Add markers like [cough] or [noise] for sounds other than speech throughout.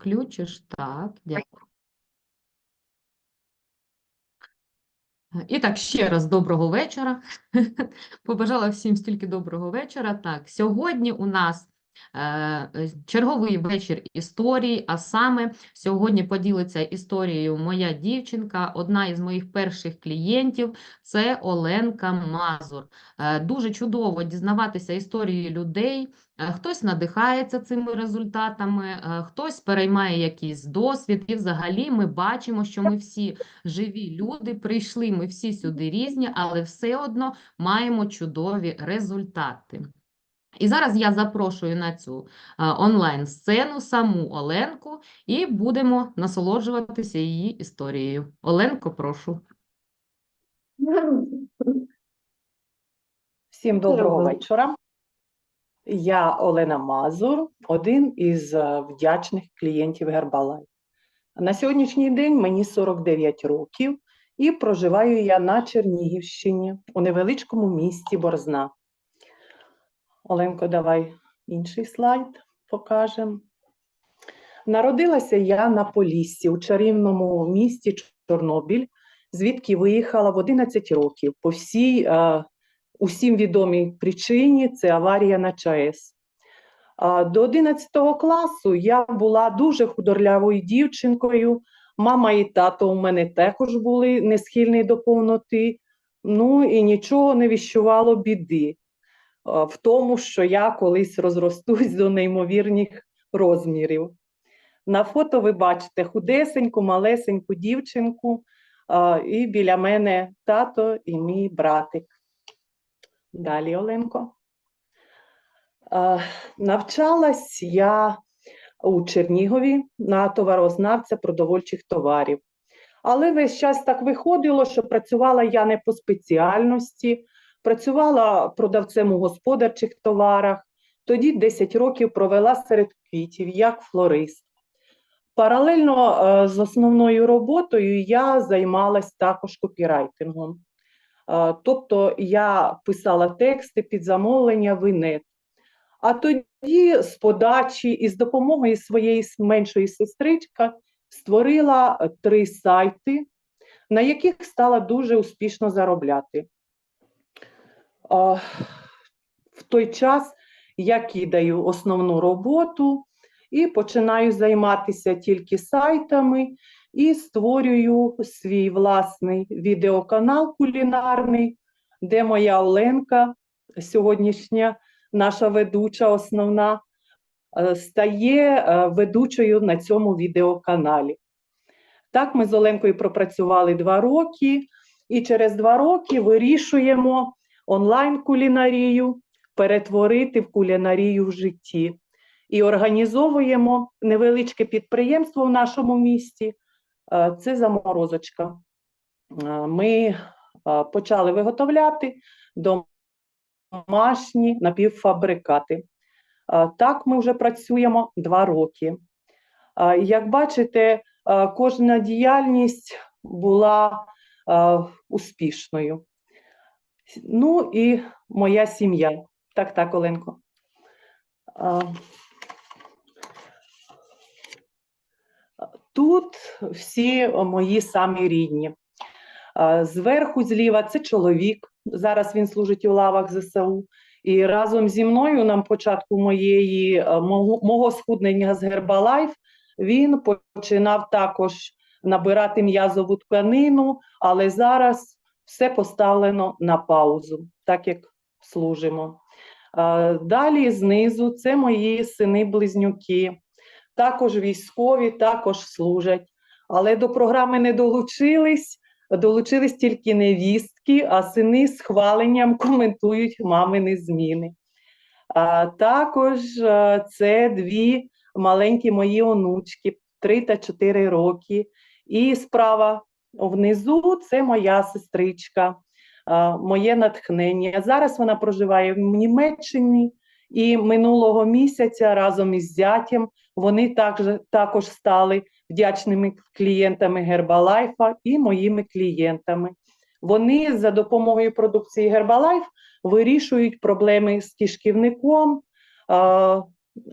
включиш. Так, дякую. І так, ще раз доброго вечора. [laughs] Побажала всім стільки доброго вечора. Так, сьогодні у нас черговий вечір історії, а саме сьогодні поділиться історією моя дівчинка, одна із моїх перших клієнтів це Оленка Мазур. Е, Дуже чудово дізнаватися історії людей. Е, Хтось надихається цими результатами, е, хтось переймає якийсь досвід, і взагалі ми бачимо, що ми всі живі люди, прийшли ми всі сюди різні, але все одно маємо чудові результати. І зараз я запрошую на цю е, онлайн-сцену саму Оленку і будемо насолоджуватися її історією. Оленко, прошу. Всім доброго вечора. Я Олена Мазур, один із е, вдячних клієнтів Herbalife. На сьогоднішній день мені 49 років і проживаю я на Чернігівщині у невеличкому місті Борзна. Оленко, давай інший слайд покажемо. Народилася я на Поліссі у чарівному місті Чорнобиль, звідки виїхала в 11 років по всій е, усім відомій причині це аварія на ЧАЕС. А, До 11 класу я була дуже худорлявою дівчинкою. Мама і тато у мене також були не схильні до повноти. Ну і нічого не віщувало біди в тому, що я колись розростусь до неймовірних розмірів. На фото ви бачите худесеньку, малесеньку дівчинку, і біля мене тато і мій братик. Далі, Оленко. Е, Навчалась я у Чернігові на товарознавця продовольчих товарів. Але весь час так виходило, що працювала я не по спеціальності, працювала продавцем у господарчих товарах, тоді 10 років провела серед квітів як флорист. Паралельно е, з основною роботою я займалась також копірайтингом. Е, Тобто я писала тексти під замовлення в інет. А тоді з подачі і з допомогою своєї меншої сестрички створила три сайти, на яких стала дуже успішно заробляти. В той час я кидаю основну роботу і починаю займатися тільки сайтами і створюю свій власний відеоканал кулінарний, де моя Оленка, сьогоднішня наша ведуча основна, е, стає е, ведучою на цьому відеоканалі. Так, ми з Оленкою пропрацювали два роки, і через два роки вирішуємо онлайн-кулінарію перетворити в кулінарію в житті. І організовуємо невеличке підприємство в нашому місті. Е, Це заморозочка. Е, Ми е, почали виготовляти домашні напівфабрикати. Так ми вже працюємо два роки. Як бачите, кожна діяльність була успішною. Ну і моя сім'я. Так, так, Оленко. Тут всі мої самі рідні. Зверху зліва це чоловік. Зараз він служить у лавах ЗСУ. І разом зі мною на початку моєї мого, мого схуднення з Herbalife він починав також набирати м'язову тканину, але зараз все поставлено на паузу, так як служимо. Далі знизу це мої сини-близнюки також військові, також служать. Але до програми не долучились, долучились тільки невістки, а сини з хваленням коментують мамини зміни. А, також е, це дві маленькі мої онучки, 3 та 4 роки. І справа внизу це моя сестричка, моє натхнення. Зараз вона проживає в Німеччині, і минулого місяця разом із зятєм вони також, також стали вдячними клієнтами Гербалайфа і моїми клієнтами. Вони за допомогою продукції Herbalife вирішують проблеми з кишківником,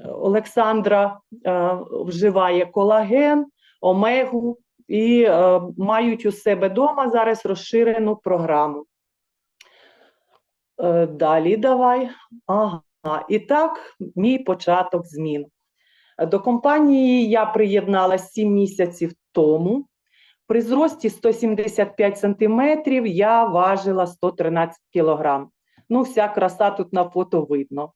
Олександра е, вживає колаген, омегу і е, мають у себе вдома зараз розширену програму. Е, Далі давай. Ага. І так, мій початок змін. До компанії я приєдналася 7 місяців тому. При зрості 175 сантиметрів я важила 113 кілограм. Ну, вся краса тут на фото видно.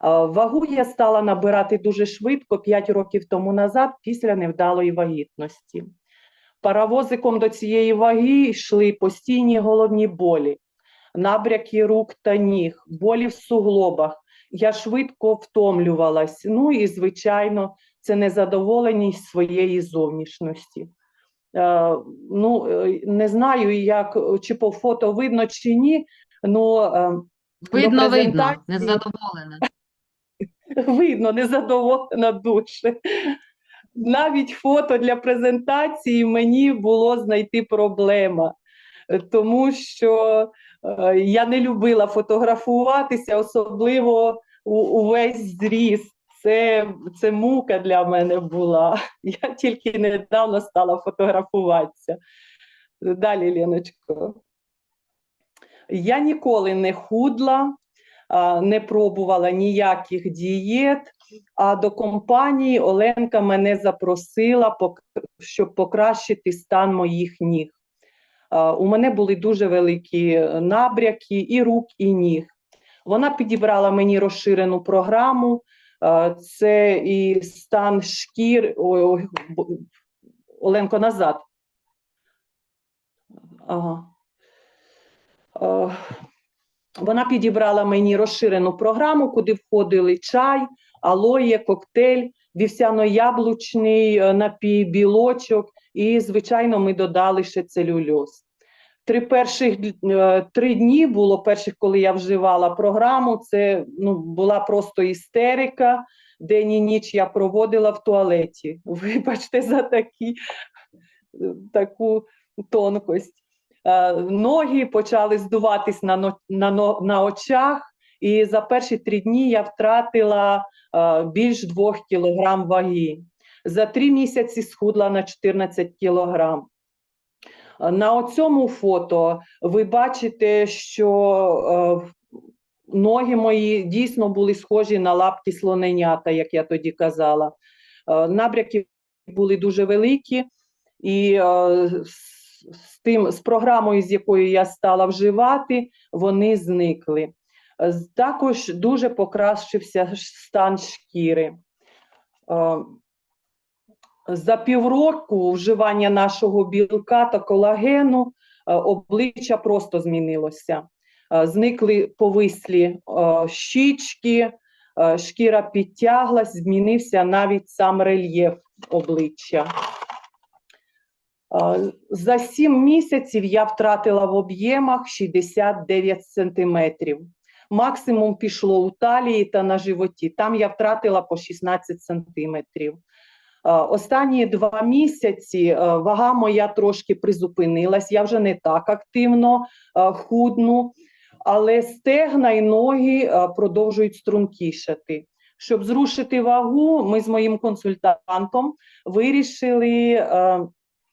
Вагу я стала набирати дуже швидко 5 років тому назад після невдалої вагітності. Паровозиком до цієї ваги йшли постійні головні болі, набряки рук та ніг, болі в суглобах. Я швидко втомлювалась. Ну і, звичайно, це незадоволеність своєї зовнішності. Е, ну, е, не знаю, як чи по фото видно чи ні. Ну, е, Видно, видно, незадоволена. [laughs] видно, незадоволена дуже. Навіть фото для презентації мені було знайти проблема, тому що е, я не любила фотографуватися, особливо увесь зріст. Це, це мука для мене була. [laughs] Я тільки недавно стала фотографуватися. Далі, Леночко. Я ніколи не худла, не пробувала ніяких дієт. А до компанії Оленка мене запросила, щоб покращити стан моїх ніг. У мене були дуже великі е, набряки і рук, і ніг. Вона підібрала мені розширену програму. Це і стан шкір. Ой, ой, Оленко, назад. Ага. Е, Вона підібрала мені розширену програму, куди входили чай, алоє, коктейль, вівсяно-яблучний е, напій, білочок, і, звичайно, ми додали ще целюльоз. Три перших е, три дні було перших, коли я вживала програму. Це ну, була просто істерика. День і ніч я проводила в туалеті. [laughs] Вибачте за такі, таку тонкость. Е, Ноги почали здуватись на, на, на очах, і за перші три дні я втратила е, більш двох кілограм ваги. За три місяці схудла на 14 кілограм. Е, На оцьому фото ви бачите, що ноги мої дійсно були схожі на лапки слоненята, як я тоді казала. Набряки були дуже великі, і з, тим, з програмою, з якою я стала вживати, вони зникли. Також дуже покращився стан шкіри. Е, За півроку вживання нашого білка та колагену е, обличчя просто змінилося. Е, Зникли повислі щічки, шкіра підтяглась, змінився навіть сам рельєф обличчя. Е, За 7 місяців я втратила в об'ємах 69 сантиметрів. Максимум пішло у талії та на животі. Там я втратила по 16 сантиметрів. Е, Останні два місяці е, вага моя трошки призупинилась. Я вже не так активно худну, але стегна і ноги продовжують стрункішати. Щоб зрушити вагу, ми з моїм консультантом вирішили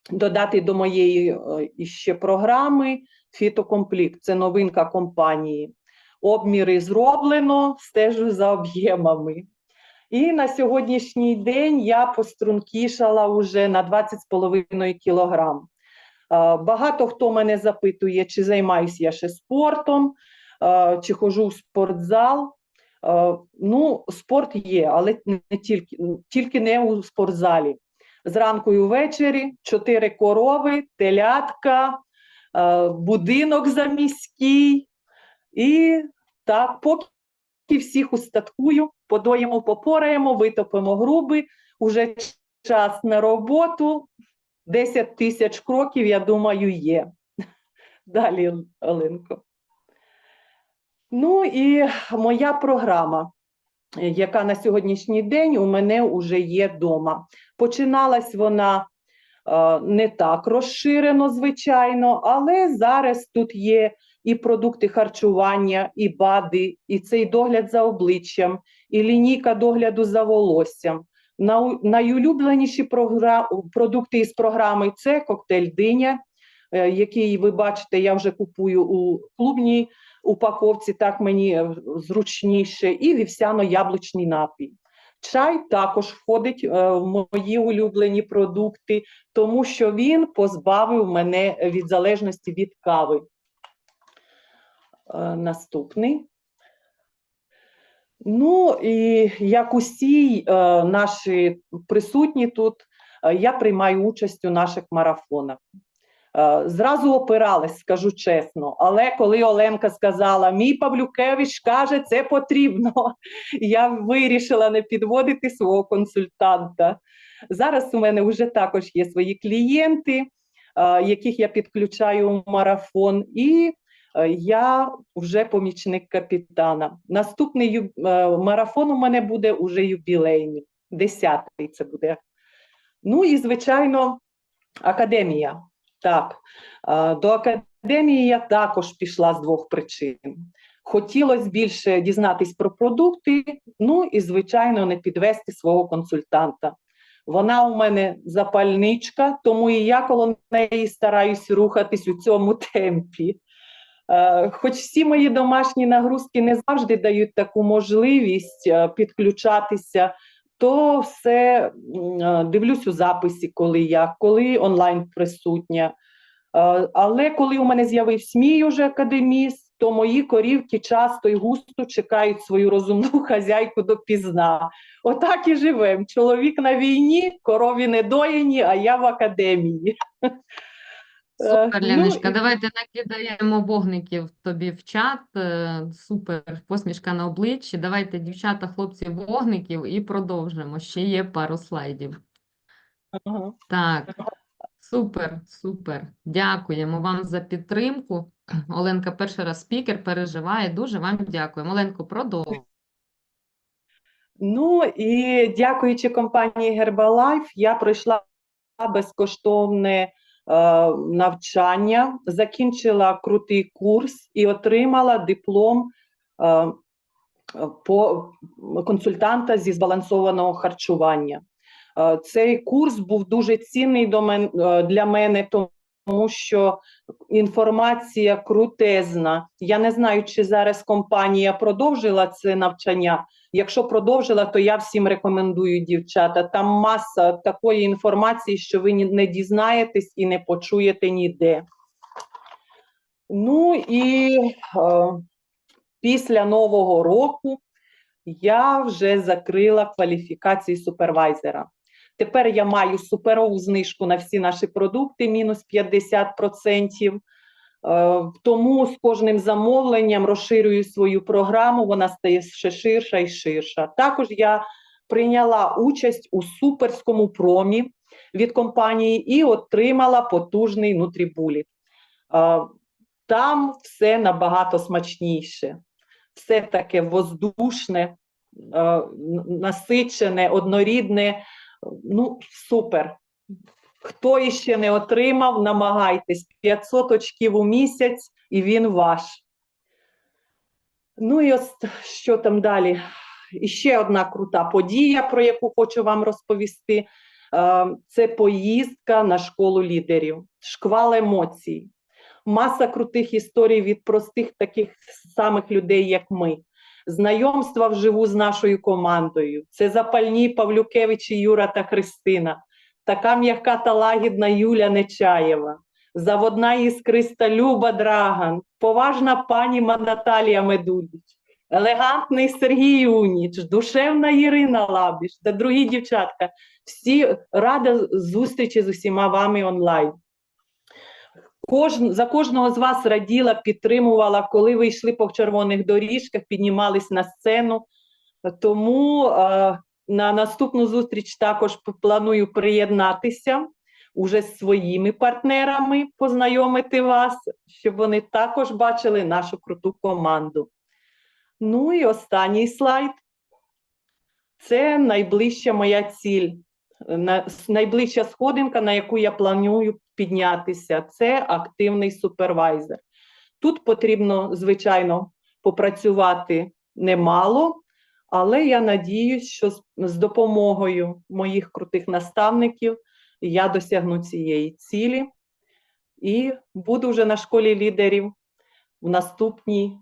додати до моєї е, іще програми фітокомплект. Це новинка компанії. Обміри зроблено, стежу за об'ємами. І на сьогоднішній день я пострункішала уже на 20,5 кілограм. Е, Багато хто мене запитує, чи займаюся я ще спортом, е, чи ходжу в спортзал. Ну, спорт є, але не тільки, тільки не у спортзалі. Зранку і ввечері чотири корови, телятка, е, будинок заміський. І так, поки всіх устаткую, подоїмо, попораємо, витопимо груби. Уже час на роботу. 10 тисяч кроків, я думаю, є. [laughs] Далі, Оленко. Ну і моя програма, яка на сьогоднішній день у мене вже є вдома. Починалась вона е, не так розширено, звичайно, але зараз тут є і продукти харчування, і БАДи, і цей догляд за обличчям, і лінійка догляду за волоссям. Найулюбленіші продукти із програми це коктейль диня, е, який ви бачите, я вже купую у клубній упаковці, так мені е, зручніше, і вівсяно-яблучний напій. Чай також входить е, в мої улюблені продукти, тому що він позбавив мене від залежності від кави. Е, Наступний. Ну і як усі наші присутні тут, я приймаю участь у наших марафонах. Е, Зразу опиралась, скажу чесно, але коли Оленка сказала, мій Павлюкевич каже, це потрібно, [laughs] я вирішила не підводити свого консультанта. Зараз у мене вже також є свої клієнти, е, яких я підключаю у марафон, і е, я вже помічник капітана. Наступний марафон у мене буде уже юбілейний, десятий це буде. Ну і, звичайно, академія. Так, е, до академії я також пішла з двох причин. Хотілося більше дізнатись про продукти, ну і, звичайно, не підвести свого консультанта. Вона у мене запальничка, тому і я коло неї стараюсь рухатись у цьому темпі. Е, Хоч всі мої домашні нагрузки не завжди дають таку можливість е, підключатися, то все е, дивлюсь у записі, коли я, коли онлайн присутня. Е, Але коли у мене з'явився мій уже академіст, то мої корівки часто і густо чекають свою розумну [laughs] хазяйку допізна. Отак і живемо. Чоловік на війні, корові не доїні, а я в академії. [laughs] Супер, ну, Леночка, і- давайте накидаємо вогників тобі в чат. Е, Супер, посмішка на обличчі. Давайте, дівчата, хлопці, вогників і продовжимо. Ще є пару слайдів. Ага. Так, супер, супер. Дякуємо вам за підтримку. Оленка перший раз спікер, переживає. Дуже вам дякуємо. Оленко, продовжуй. Ну і дякуючи компанії Herbalife, я пройшла безкоштовне навчання, закінчила крутий курс і отримала диплом е, по консультанта зі збалансованого харчування. Е, Цей курс був дуже цінний до мен, е, для мене, тому що інформація крутезна. Я не знаю, чи зараз компанія продовжила це навчання. Якщо продовжила, то я всім рекомендую, дівчата. Там маса такої інформації, що ви не дізнаєтесь і не почуєте ніде. Ну і е, після Нового року я вже закрила кваліфікації супервайзера. Тепер я маю суперову знижку на всі наші продукти, мінус 50%. Е, Тому з кожним замовленням розширюю свою програму, вона стає ще ширша і ширша. Також я прийняла участь у суперському промі від компанії і отримала потужний нутрібуліт. Е, Там все набагато смачніше, все таке воздушне, е, насичене, однорідне. Ну, супер. Хто іще не отримав, намагайтесь 500 очків у місяць, і він ваш. Ну і ось що там далі? І ще одна крута подія, про яку хочу вам розповісти. Е, Це поїздка на школу лідерів, шквал емоцій, маса крутих історій від простих таких самих людей, як ми. Знайомства вживу з нашою командою. Це запальні Павлюкевичі Юра та Христина така м'яка та лагідна Юля Нечаєва, заводна іскриста Люба Драган, поважна пані Наталія Медудіч, елегантний Сергій Уніч, душевна Ірина Лабіш та другі дівчатка. Всі рада зустрічі з усіма вами онлайн. Кожн, за кожного з вас раділа, підтримувала, коли ви йшли по червоних доріжках, піднімались на сцену. Тому е, на наступну зустріч також планую приєднатися уже з своїми партнерами, познайомити вас, щоб вони також бачили нашу круту команду. Ну і останній слайд. Це найближча моя ціль, найближча сходинка, на яку я планую піднятися. Це активний супервайзер. Тут потрібно, звичайно, попрацювати немало, але я надіюсь, що з, допомогою моїх крутих наставників я досягну цієї цілі і буду вже на школі лідерів в наступній,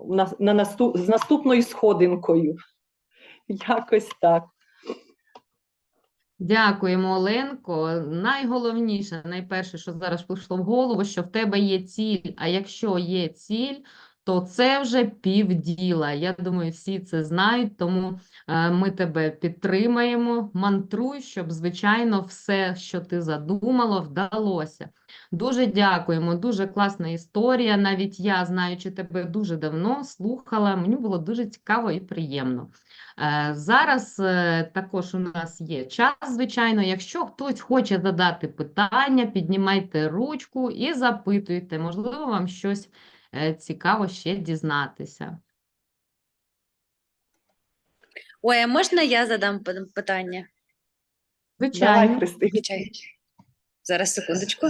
в нас- на наступ, з наступною сходинкою. Якось так. Дякуємо, Оленко. Найголовніше, найперше, що зараз прийшло в голову, що в тебе є ціль. А якщо є ціль, то це вже півділа. Я думаю, всі це знають, тому е, ми тебе підтримаємо. Мантруй, щоб, звичайно, все, що ти задумало, вдалося. Дуже дякуємо, дуже класна історія. Навіть я, знаючи тебе дуже давно, слухала. Мені було дуже цікаво і приємно. Е, Зараз е, також у нас є час, звичайно. Якщо хтось хоче задати питання, піднімайте ручку і запитуйте. Можливо, вам щось цікаво ще дізнатися. Ой, а можна я задам питання? Звичайно. Давай, Христи. Зараз секундочку.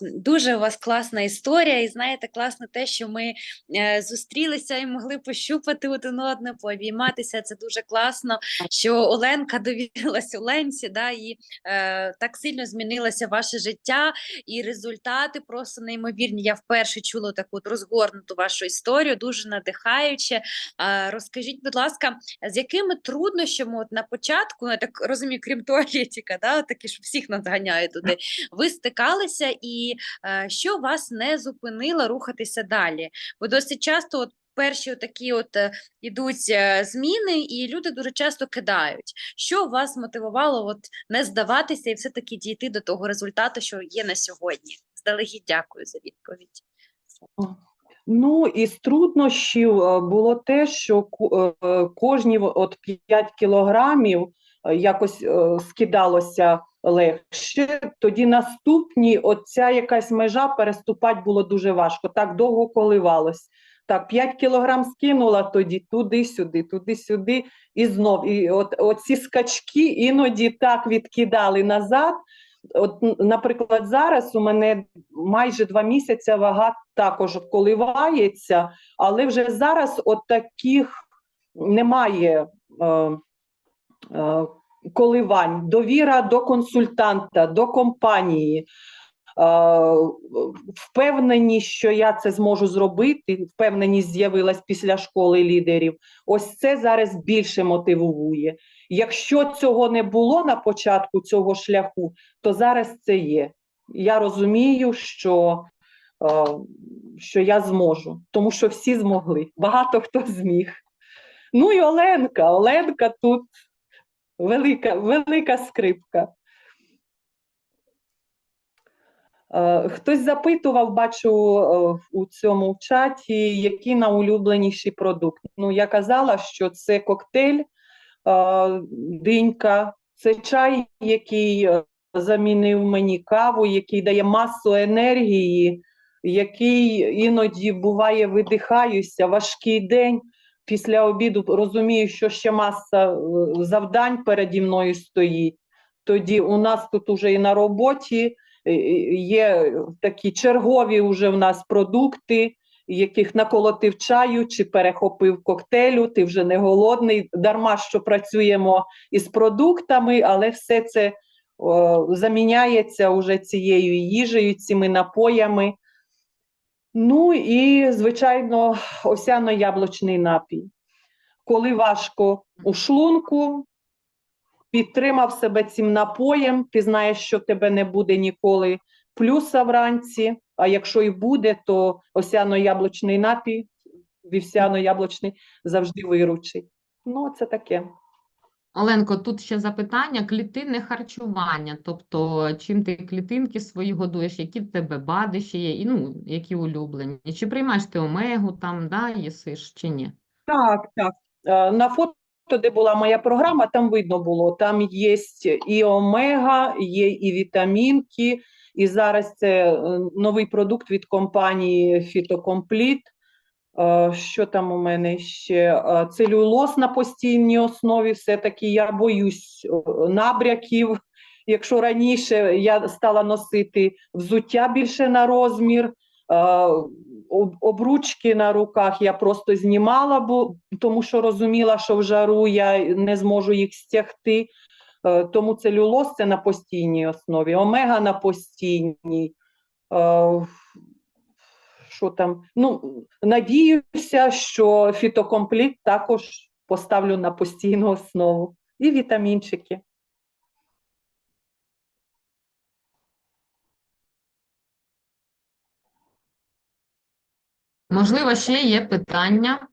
Дуже у вас класна історія, і знаєте, класно те, що ми е, зустрілися і могли пощупати один одне, пообійматися. Це дуже класно, що Оленка довірилась Оленці, да, і е, так сильно змінилося ваше життя, і результати просто неймовірні. Я вперше чула таку розгорнуту вашу історію, дуже надихаюче. Е, розкажіть, будь ласка, з якими труднощами от на початку, я так розумію, крім туалетика, да, такі ж всіх нас ганяють туди, ви стикалися, і е, що вас не зупинило рухатися далі? Бо досить часто от перші такі от е, ідуть е, зміни, і люди дуже часто кидають. Що вас мотивувало от не здаватися і все-таки дійти до того результату, що є на сьогодні? Здалегідь дякую за відповідь. Ну, із труднощів е, було те, що кожні от 5 кілограмів якось е, скидалося легше. Тоді наступні, оця якась межа переступати було дуже важко. Так довго коливалось. Так, 5 кілограм скинула тоді туди-сюди, туди-сюди, і знов. І от оці скачки іноді так відкидали назад. От, наприклад, зараз у мене майже два місяці вага також коливається, але вже зараз от таких немає е, е, коливань. Довіра до консультанта, до компанії. Е, впевненість, що я це зможу зробити, впевненість з'явилась після школи лідерів. Ось це зараз більше мотивує. Якщо цього не було на початку цього шляху, то зараз це є. Я розумію, що, е, що я зможу, тому що всі змогли. Багато хто зміг. Ну і Оленка, Оленка тут велика, велика скрипка. Е, Хтось запитував, бачу е, у цьому чаті, який найулюбленіший продукт. Ну, я казала, що це коктейль, е, динька, це чай, який замінив мені каву, який дає масу енергії, який іноді буває видихаюся, важкий день. Після обіду розумію, що ще маса е, завдань переді мною стоїть. Тоді у нас тут уже і на роботі е, е, є такі чергові уже в нас продукти, яких наколотив чаю чи перехопив коктейлю, ти вже не голодний. Дарма що працюємо із продуктами, але все це о, заміняється уже цією їжею, цими напоями. Ну і, звичайно, овсяно-яблучний напій. Коли важко у шлунку, підтримав себе цим напоєм, ти знаєш, що в тебе не буде ніколи плюса вранці, а якщо і буде, то овсяно-яблучний напій, вівсяно-яблучний завжди виручить. Ну, це таке. Оленко, тут ще запитання: клітинне харчування. Тобто, чим ти клітинки свої годуєш, які в тебе БАДи ще є, і ну, які улюблені? Чи приймаєш ти омегу там, да, їсиш, чи ні? Так, так. Е, На фото, де була моя програма, там видно було. Там є і омега, є і вітамінки. І зараз це е, новий продукт від компанії Фітокомпліт. Е, Що там у мене ще? Е, Целюлоз на постійній основі. Все-таки я боюсь е, набряків [laughs] Якщо раніше я стала носити взуття більше на розмір, обручки на руках я просто знімала, бо тому що розуміла, що в жару я не зможу їх стягти. Тому целюлоз це на постійній основі, омега на постійній. Що там? Ну, надіюся, що фітокомплект також поставлю на постійну основу. І вітамінчики. Можливо, ще є питання.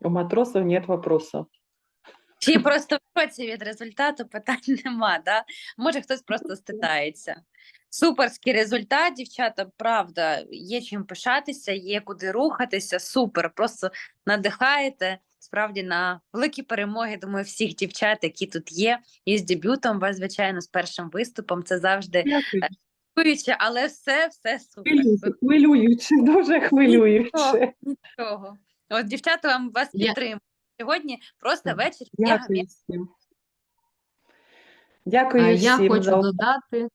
У матросів нет вопросов. Чи просто в шоці від результату питань нема, да? Може, хтось просто стидається. Суперський результат, дівчата, правда, є чим пишатися, є куди рухатися. Супер, просто надихаєте справді на великі перемоги. Думаю, всіх дівчат, які тут є, і з дебютом вас, звичайно, з першим виступом. Це завжди хвилююче, але все, все супер. Хвилююче, дуже хвилююче. Нічого. От дівчата вам вас Я- підтримують. Сьогодні просто вечір. Дякую всім. Дякую А Я всім хочу за додати.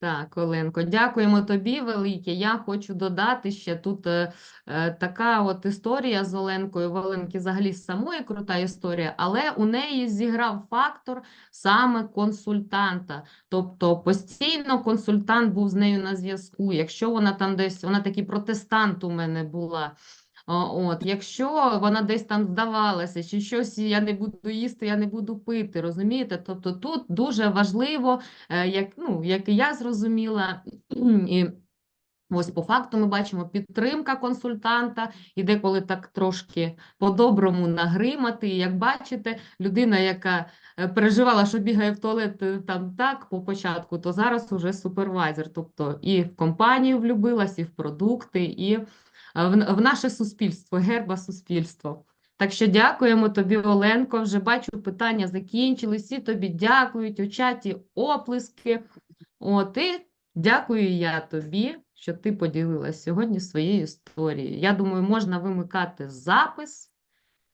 Так, Оленко, дякуємо тобі велике. Я хочу додати ще тут е, е, така от історія з Оленкою. В Оленки взагалі самої крута історія, але у неї зіграв фактор саме консультанта. Тобто постійно консультант був з нею на зв'язку. Якщо вона там десь, вона такий протестант у мене була. От, якщо вона десь там здавалася, чи щось я не буду їсти, я не буду пити, розумієте? Тобто тут дуже важливо, е, як, ну, як я зрозуміла, [clears throat] і ось по факту ми бачимо підтримка консультанта, і деколи так трошки по-доброму нагримати. І як бачите, людина, яка е, переживала, що бігає в туалет е, там так по початку, то зараз уже супервайзер. Тобто і в компанію влюбилась, і в продукти, і в, наше суспільство, герба суспільство. Так що дякуємо тобі, Оленко. Вже бачу, питання закінчились. Всі тобі дякують у чаті оплески. От і дякую я тобі, що ти поділилась сьогодні своєю історією. Я думаю, можна вимикати запис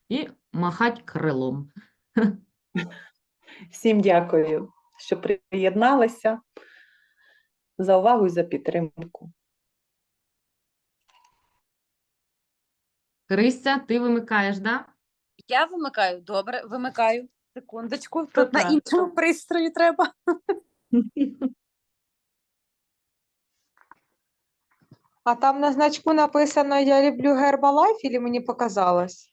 і махати крилом. всім дякую, що приєдналися. За увагу і за підтримку. Христя, ти вимикаєш, да? Я вимикаю, добре, вимикаю. Секундочку, тут тут на так. іншому пристрої треба. [laughs] А там на значку написано Я люблю Гербалайф, или мені показалось?